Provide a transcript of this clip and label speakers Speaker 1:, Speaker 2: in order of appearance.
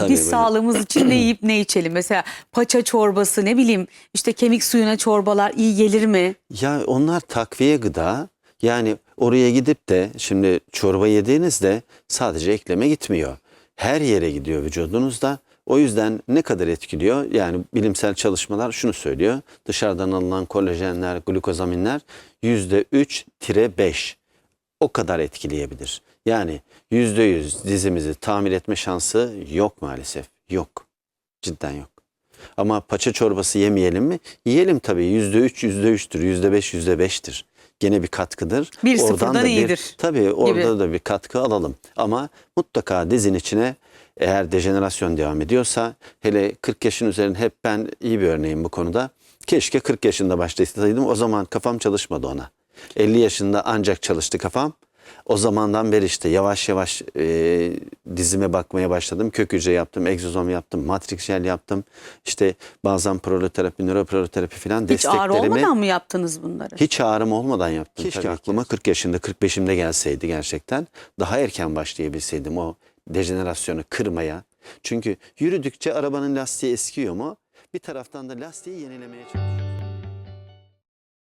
Speaker 1: Tabii
Speaker 2: Biz
Speaker 1: böyle.
Speaker 2: sağlığımız için ne yiyip ne içelim? Mesela paça çorbası ne bileyim işte kemik suyuna çorbalar iyi gelir mi?
Speaker 1: Ya onlar takviye gıda. Yani oraya gidip de şimdi çorba yediğinizde sadece ekleme gitmiyor. Her yere gidiyor vücudunuzda. O yüzden ne kadar etkiliyor? Yani bilimsel çalışmalar şunu söylüyor. Dışarıdan alınan kolajenler, glukozaminler %3-5 o kadar etkileyebilir. Yani %100 dizimizi tamir etme şansı yok maalesef. Yok. Cidden yok. Ama paça çorbası yemeyelim mi? Yiyelim tabii. Yüzde üç, yüzde üçtür. Yüzde beş, yüzde beştir. Gene bir katkıdır.
Speaker 2: Bir
Speaker 1: Oradan
Speaker 2: sıfırdan
Speaker 1: da bir-
Speaker 2: iyidir
Speaker 1: tabii orada
Speaker 2: gibi.
Speaker 1: da bir katkı alalım. Ama mutlaka dizin içine eğer dejenerasyon devam ediyorsa hele 40 yaşın üzerinde hep ben iyi bir örneğim bu konuda. Keşke 40 yaşında başlasaydım. O zaman kafam çalışmadı ona. 50 yaşında ancak çalıştı kafam. O zamandan beri işte yavaş yavaş e, dizime bakmaya başladım. Kök hücre yaptım, egzozom yaptım, matrix jel yaptım. İşte bazen proloterapi, nöroproloterapi falan
Speaker 2: Hiç ağrı
Speaker 1: desteklerimi
Speaker 2: olmadan mı yaptınız bunları?
Speaker 1: hiç ağrım olmadan yaptım. Keşke
Speaker 3: Tabii ki.
Speaker 1: aklıma 40 yaşında, 45'imde gelseydi gerçekten. Daha erken başlayabilseydim o dejenerasyonu kırmaya. Çünkü yürüdükçe arabanın lastiği eskiyor mu? Bir taraftan da lastiği yenilemeye çalışıyor.